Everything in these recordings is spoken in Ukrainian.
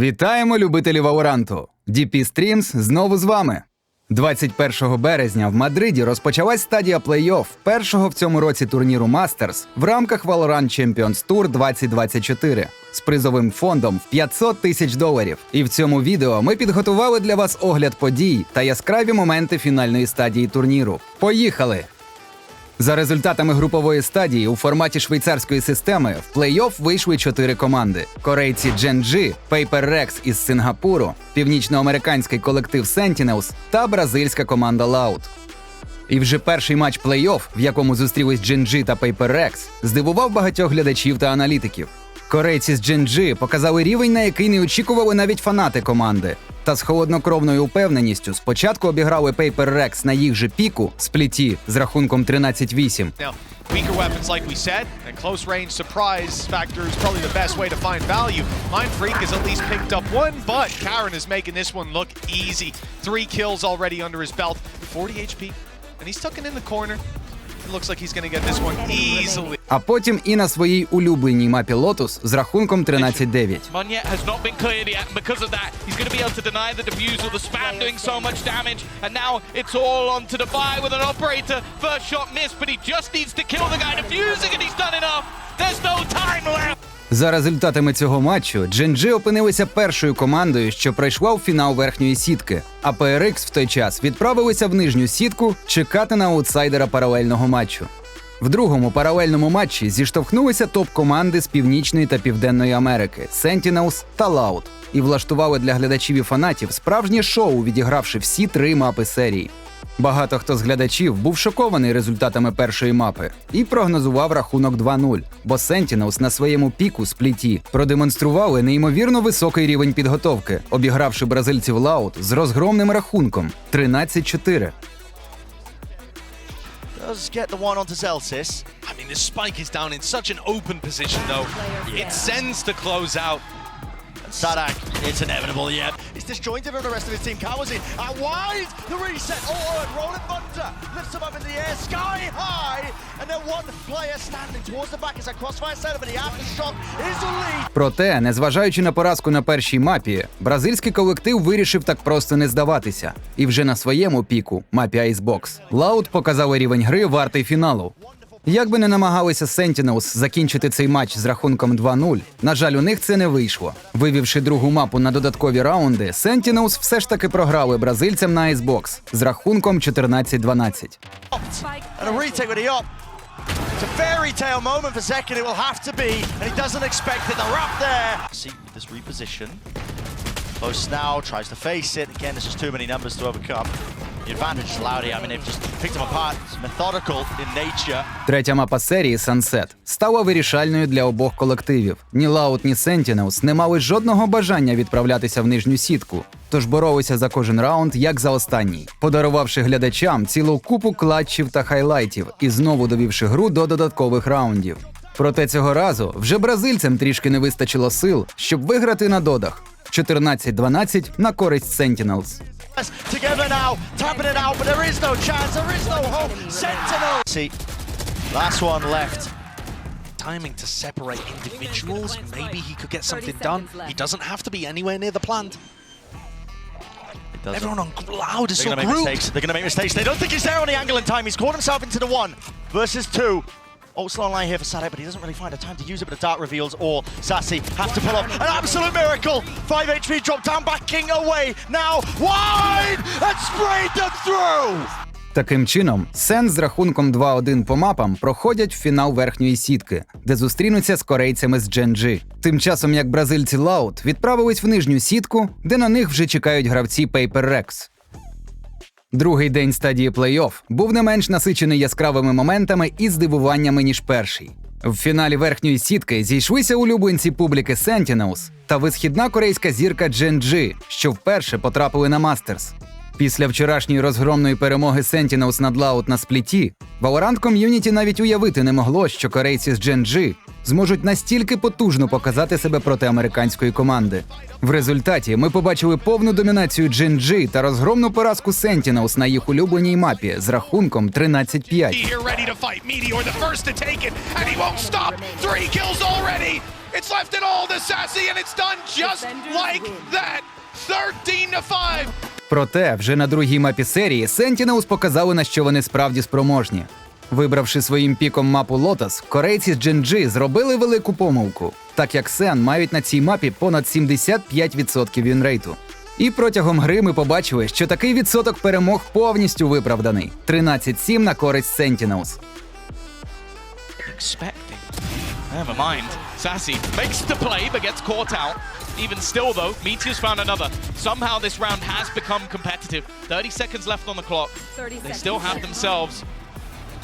Вітаємо любителів Ауранту! DP Streams знову з вами. 21 березня в Мадриді розпочалась стадія плей-офф першого в цьому році турніру Мастерс в рамках Valorant Champions Tour 2024 з призовим фондом в 500 тисяч доларів. І в цьому відео ми підготували для вас огляд подій та яскраві моменти фінальної стадії турніру. Поїхали! За результатами групової стадії у форматі швейцарської системи в плей-офф вийшли чотири команди: корейці Gen-G, Paper Rex із Сингапуру, північноамериканський колектив Sentinels та бразильська команда Loud. І вже перший матч плей-офф, в якому зустрілись Gen-G та Paper Rex, здивував багатьох глядачів та аналітиків. Корейці з Gen-G показали рівень, на який не очікували навіть фанати команди. Та з холоднокровною упевненістю спочатку обіграли Paper Rex на їх же піку спліті з рахунком 13-8, weaker weapons, like we said, and close range surprise factor is probably the best way to find value. Mind Freak has at least picked up one, but Karen is making this one look easy. Three kills already under his belt, 40 HP, and he's tucking in the corner. It looks like he's going to get this one easily. а потім і на своїй улюбленій мапі Lotus з рахунком 13-9. Munyet has not been cleared yet, and because of that, he's going to be able to deny the defusal, the spam doing so much damage, and now it's all on to Dubai with an operator. First shot missed, but he just needs to kill the guy defusing, and he's done enough. There's no time left. За результатами цього матчу Gen-G опинилися першою командою, що пройшла в фінал верхньої сітки, а PRX в той час відправилися в нижню сітку чекати на аутсайдера паралельного матчу. В другому паралельному матчі зіштовхнулися топ-команди з Північної та Південної Америки Sentinels та Loud і влаштували для глядачів і фанатів справжнє шоу, відігравши всі три мапи серії. Багато хто з глядачів був шокований результатами першої мапи і прогнозував рахунок 2-0, бо Sentinels на своєму піку спліті продемонстрували неймовірно високий рівень підготовки, обігравши бразильців Лаут з розгромним рахунком 13-4. Does get the one onto Celsius. I mean, the spike is down in such an open position, though. It sends to close out. Sadak, it's inevitable, yeah. He's disjointed on the rest of his team. Kawazi out wide. The reset. Oh, oh, and Rolling Thunder lifts him up in the air, sky high. And then one player standing towards the back as a crossfire setup, and the aftershock is the lead. Проте, незважаючи на поразку на першій мапі, бразильський колектив вирішив так просто не здаватися. І вже на своєму піку, мапі Icebox, Лаут показали рівень гри вартий фіналу. Як би не намагалися Sentinels закінчити цей матч з рахунком 2-0, на жаль, у них це не вийшло. Вивівши другу мапу на додаткові раунди, Sentinels все ж таки програли бразильцям на Icebox з рахунком 14-12. And a retake with the op. It's a fairy tale moment for Zekin, it will have to be, and he doesn't expect it. They're up there. See with this reposition. Close now, tries to face it. Again, there's just too many numbers to overcome. Advantage loud. I mean, they've just picked them apart. It's methodical in nature. Третя мапа серії Sunset стала вирішальною для обох колективів. Ні Лаут, ні Sentinels не мали жодного бажання відправлятися в нижню сітку, тож боролися за кожен раунд як за останній, подарувавши глядачам цілу купу клатчів та хайлайтів і знову довівши гру до додаткових раундів. Проте цього разу вже бразильцям трішки не вистачило сил, щоб виграти на додах 14-12 на користь Sentinels. Yes, Together now, tapping it out, but there is no chance, there is no hope. Sentinel. See, last one left. Timing to separate individuals. Maybe he could get something done. He doesn't have to be anywhere near the plant. Everyone on loud is They're so gonna make grouped. mistakes. They're gonna make mistakes. They don't think he's there on the angle in time. He's caught himself into the one versus two. Oh, slow line here for Sadak, but he doesn't really find a time to use it. But the dart reveals all. Sassy has to pull off an absolute miracle. Five HP drop down, backing away now wide and sprayed them through. Таким чином, Сен з рахунком 2-1 по мапам проходять в фінал верхньої сітки, де зустрінуться з корейцями з Gen-G. Тим часом як бразильці Loud відправились в нижню сітку, де на них вже чекають гравці Paper Rex. Другий день стадії плей-офф був не менш насичений яскравими моментами і здивуваннями, ніж перший. В фіналі верхньої сітки зійшлися улюбленці публіки Sentinels та висхідна корейська зірка Gen-G, що вперше потрапили на Мастерс. Після вчорашньої розгромної перемоги Sentinels над Loud на спліті, Valorant ком'юніті навіть уявити не могло, що корейці з Gen-G зможуть настільки потужно показати себе проти американської команди. В результаті ми побачили повну домінацію Gen-G та розгромну поразку Sentinels на їх улюбленій мапі з рахунком 13-5. Here ready to fight. Meteor the first to take it, and he won't stop. Three kills already. It's left it all to Sassy, and it's done just like that. 13 to 5. Проте вже на другій мапі серії Sentinels показали, на що вони справді спроможні. Вибравши своїм піком мапу Lotus, корейці з Genji зробили велику помилку, так як Сен мають на цій мапі понад 75% вінрейту. І протягом гри ми побачили, що такий відсоток перемог повністю виправданий: 13-7 на користь Sentinels. Never mind. Sassy makes the play but gets caught out. Even still, though, Meteor's found another. Somehow this round has become competitive. 30 seconds left on the clock. 30 They still have themselves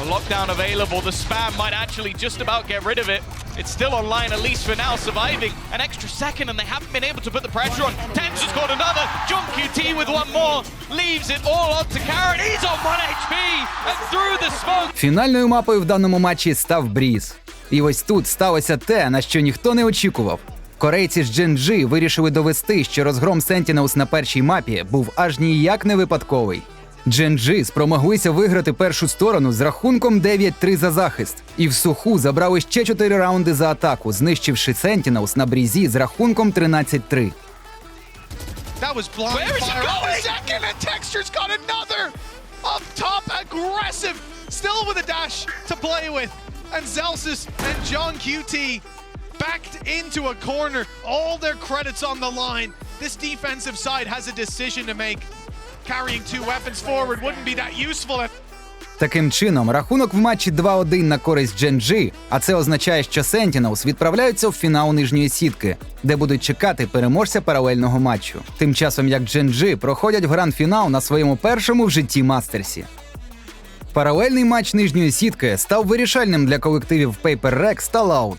a lockdown available. The spam might actually just about get rid of it. It's still online, at least for now, surviving an extra second, and they haven't been able to put the pressure on. Tens has got another. John QT with one more leaves it all on to Karen. He's on 1 HP and through the smoke. Фінальною мапою в даному матчі став Бріз. І ось тут сталося те, на що ніхто не очікував. Корейці з Genji вирішили довести, що розгром Sentinels на першій мапі був аж ніяк не випадковий. Genji спромоглися виграти першу сторону з рахунком 9-3 за захист, і в суху забрали ще 4 раунди за атаку, знищивши Sentinels на брізі з рахунком 13-3. That was blind Where is he fire. going? Second, and Texture's got another up top, aggressive, still with a dash to play with, and Zelsis and John QT backed into a corner. All their credits on the line. This defensive side has a decision to make. Таким чином, рахунок в матчі 2-1 на користь Genji, а це означає, що Sentinels відправляються в фінал нижньої сітки, де будуть чекати переможця паралельного матчу. Тим часом як Genji проходять в гранд-фінал на своєму першому в житті мастерсі. Паралельний матч нижньої сітки став вирішальним для колективів Paper Rex та Loud.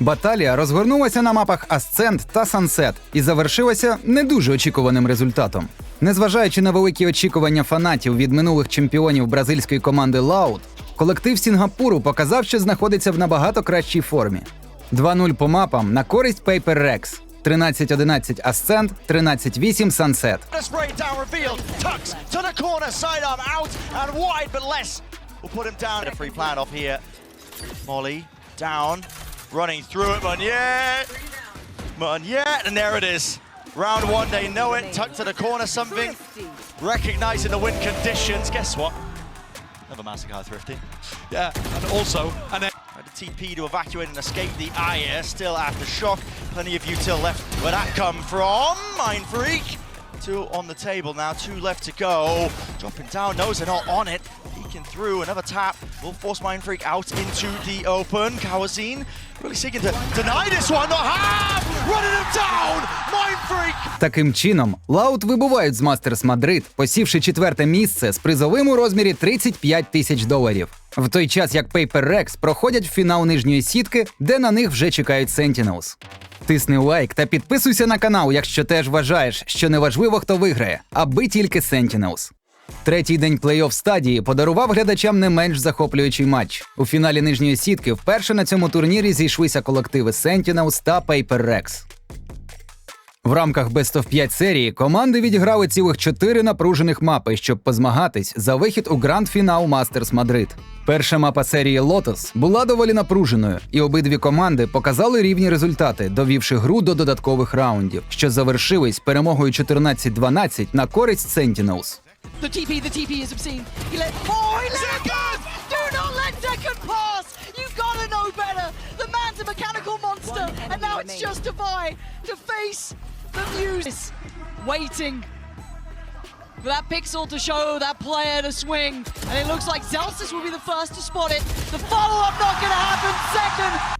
Баталія розгорнулася на мапах Ascent та Sunset і завершилася не дуже очікуваним результатом. Незважаючи на великі очікування фанатів від минулих чемпіонів бразильської команди Loud, колектив Сінгапуру показав, що знаходиться в набагато кращій формі. 2-0 по мапам на користь Paper Rex. 13-11 Ascent, 13-8 Sunset. Will put him down. A free plan running through it. Monier, Monier, and there it is. Round one, they know it. tucked to the corner, something. Recognizing the win conditions. Guess what? Another Mastercard Thrifty. Yeah, and also, and then a TP to evacuate and escape the ire. Still after shock. Plenty of util left. Where that come from? Mind Freak. Two on the table now, two left to go. Dropping down, knows they're not on it. Peeking through, another tap will force Mind Freak out into the open. Kawazine really seeking to deny this one. Not half! Таким чином, Лаут вибувають з Мастерс Мадрид, посівши четверте місце з призовим у розмірі 35 тисяч доларів. В той час як Paper Rex проходять в фінал нижньої сітки, де на них вже чекають Sentinels. Тисни лайк та підписуйся на канал, якщо теж вважаєш, що неважливо, хто виграє, аби тільки Sentinels. Третій день плей-офф стадії подарував глядачам не менш захоплюючий матч. У фіналі нижньої сітки вперше на цьому турнірі зійшлися колективи Sentinels та Paper Rex. В рамках Best of 5 серії команди відіграли цілих чотири напружених мапи, щоб позмагатись за вихід у гранд-фінал Мастерс Мадрид. Перша мапа серії Lotus була доволі напруженою, і обидві команди показали рівні результати, довівши гру до додаткових раундів, що завершились перемогою 14-12 на користь Sentinels. The TP, the TP is obscene. He let. Oh, he let monster, and now it's just Defy to face the Muse. Waiting for that pixel to show that player to swing. And it looks like Zelsis will be the first to spot it. The follow up not going to happen. Second.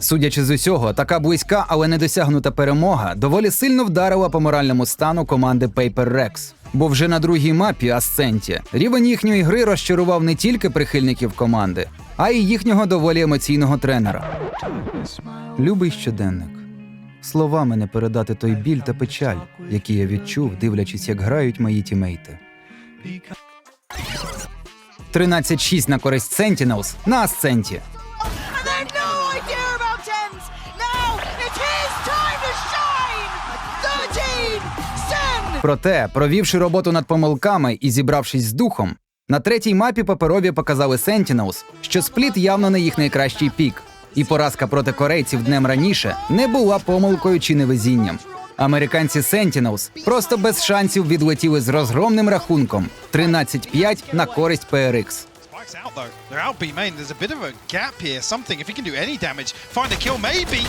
Судячи з усього, така близька, але недосягнута перемога доволі сильно вдарила по моральному стану команди Paper Rex. Бо вже на другій мапі Асценті рівень їхньої гри розчарував не тільки прихильників команди, а й їхнього доволі емоційного тренера. Любий щоденник. Словами не передати той біль та печаль, які я відчув, дивлячись, як грають мої тімейти. 13-6 на користь Sentinels на Асценті. And they've no idea about tens. Now it's his time to shine. 13. Sen. Проте, провівши роботу над помилками і зібравшись з духом, на третій мапі паперові показали Sentinels, що спліт явно не їх найкращий пік. І поразка проти корейців днем раніше не була помилкою чи невезінням. Американці Sentinels просто без шансів відлетіли з розгромним рахунком 13-5 на користь PRX. Out though. They're out B main. There's a bit of a gap here. Something. If he can do any damage, find a kill maybe.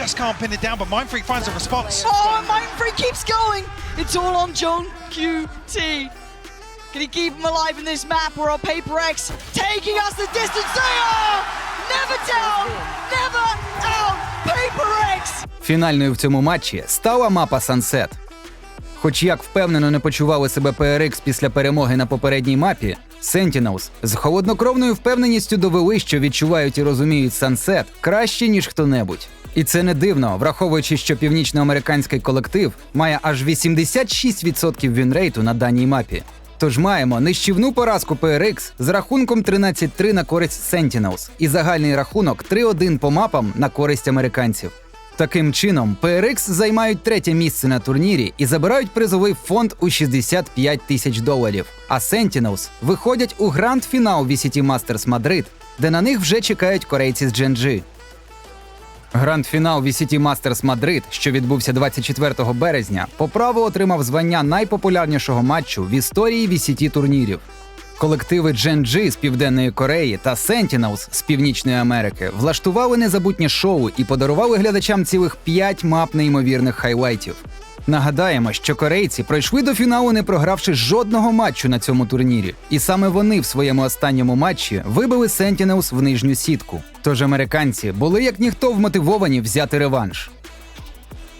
Just can't pin it down. But Mind Freak finds a response. Oh, and Mind Free keeps going. It's all on John QT. Can he keep him alive in this map? We're on Paper X, taking us the distance. They are never down, never out. Paper X. Фінальною в цьому матчі стала мапа Sunset. Хоч як впевнено не почували себе PRX після перемоги на попередній мапі, Sentinels з холоднокровною впевненістю довели, що відчувають і розуміють Sunset краще, ніж хто-небудь. І це не дивно, враховуючи, що північноамериканський колектив має аж 86% вінрейту на даній мапі. Тож маємо нищівну поразку PRX з рахунком 13-3 на користь Sentinels і загальний рахунок 3-1 по мапам на користь американців. Таким чином, PRX займають третє місце на турнірі і забирають призовий фонд у 65 тисяч доларів. А Sentinels виходять у гранд-фінал VCT Masters Madrid, де на них вже чекають корейці з Дженджи. Гранд-фінал VCT Masters Madrid, що відбувся 24 березня, по праву отримав звання найпопулярнішого матчу в історії VCT турнірів. Колективи Gen-G з Південної Кореї та Sentinels з Північної Америки влаштували незабутнє шоу і подарували глядачам цілих 5 мап неймовірних хайлайтів. Нагадаємо, що корейці пройшли до фіналу, не програвши жодного матчу на цьому турнірі, і саме вони в своєму останньому матчі вибили Sentinels в нижню сітку. Тож американці були як ніхто вмотивовані взяти реванш.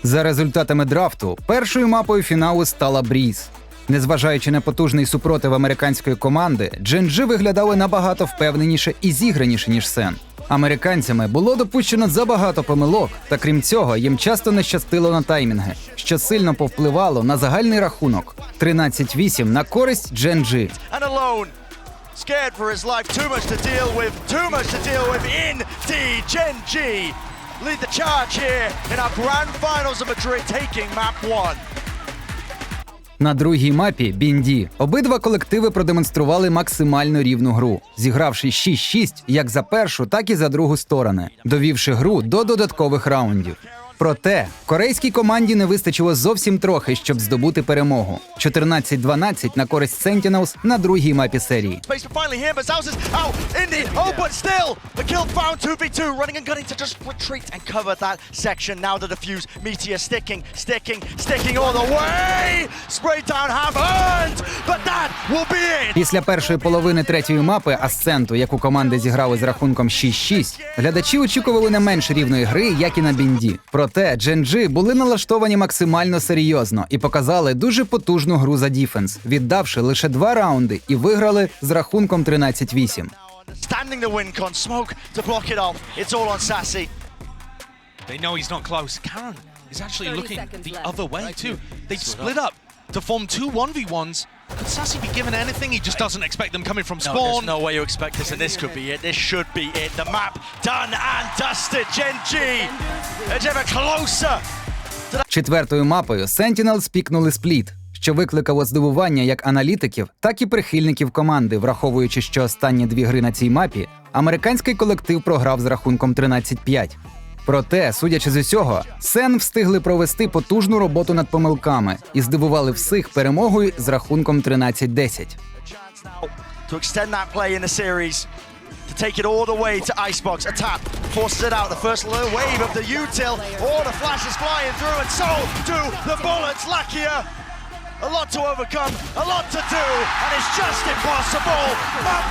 За результатами драфту, першою мапою фіналу стала Бріз. Незважаючи на потужний супротив американської команди, Джинджи виглядали набагато впевненіше і зіграніше, ніж Сен. Американцями було допущено забагато помилок, та крім цього, їм часто не щастило на таймінги, що сильно повпливало на загальний рахунок 13-8 на користь alone. Scared for his life. Too much to deal with. Too much to deal with. In D. Lead the charge here in our grand finals of Madrid, taking map one. На другій мапі Бінді обидва колективи продемонстрували максимально рівну гру, зігравши 6-6 як за першу, так і за другу сторони, довівши гру до додаткових раундів. Проте корейській команді не вистачило зовсім трохи, щоб здобути перемогу. 14-12 на користь Sentinels на другій мапі серії. Space but finally here, Mazaus is out. Indy, oh, but still, the kill found 2v2, running and gunning to just retreat and cover that section. Now the defuse, Meteor sticking, sticking, sticking all the way. Spray down have earned, but that will be it. Після першої половини третьої мапи Асценту, яку команди зіграли з рахунком 6-6, глядачі очікували не менш рівної гри, як і на бінді. Проте Дженджи були налаштовані максимально серйозно і показали дуже потужну гру за діфенс, віддавши лише два раунди і виграли з рахунком 13-8. Standing the win con, smoke to block it off. It's all on Sassy. They know he's not close. Karen is actually looking the left. other way Right. too. They've split up to form two 1v1s. Could Sassy be given anything? He just doesn't expect them coming from spawn. No, there's no way you expect this, and this could be it. This should be it. The map done and dusted. Gen G, edge ever closer. Четвертою мапою Sentinels пікнули спліт, що викликало здивування як аналітиків, так і прихильників команди, враховуючи, що останні дві гри на цій мапі американський колектив програв з рахунком 13-5. Проте, судячи з усього, Сен встигли провести потужну роботу над помилками і здивували всіх перемогою з рахунком 13-10. to extend that play in the series. To take it all the way to Icebox. A tap forces it out. The first little wave of the util. All the flashes flying through, and so do the bullets. Lakia. A lot to overcome, a lot to do, and it's just impossible. Map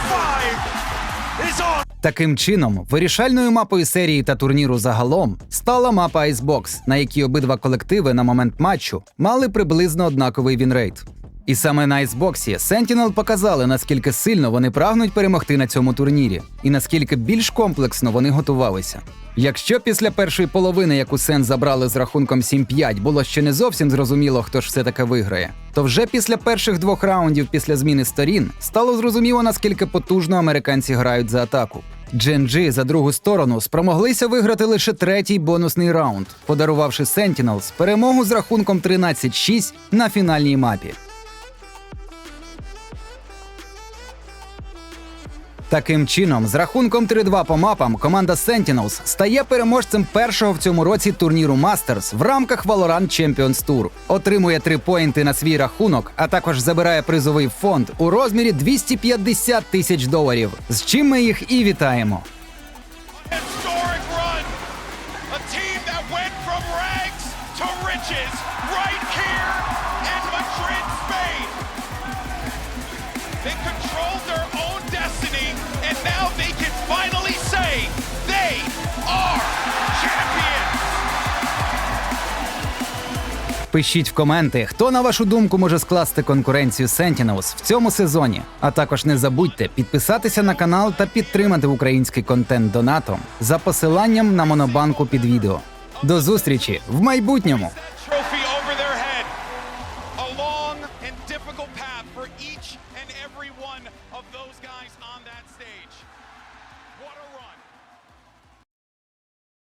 5 is on. Таким чином, вирішальною мапою серії та турніру загалом стала мапа Icebox, на якій обидва колективи на момент матчу мали приблизно однаковий вінрейт. І саме на Icebox Sentinel показали, наскільки сильно вони прагнуть перемогти на цьому турнірі, і наскільки більш комплексно вони готувалися. Якщо після першої половини, яку Сен забрали з рахунком 7-5, було ще не зовсім зрозуміло, хто ж все таки виграє, то вже після перших двох раундів після зміни сторін стало зрозуміло, наскільки потужно американці грають за атаку. Дженджи за другу сторону спромоглися виграти лише третій бонусний раунд, подарувавши Sentinels перемогу з рахунком 13-6 на фінальній мапі. Таким чином, з рахунком 3-2 по мапам, команда Sentinels стає переможцем першого в цьому році турніру Masters в рамках Valorant Champions Tour. Отримує 3 поінти на свій рахунок, а також забирає призовий фонд у розмірі 250 тисяч доларів. З чим ми їх і вітаємо. Пишіть в коменти, хто на вашу думку може скласти конкуренцію Sentinels в цьому сезоні. А також не забудьте підписатися на канал та підтримати український контент донатом за посиланням на монобанку під відео. До зустрічі в майбутньому!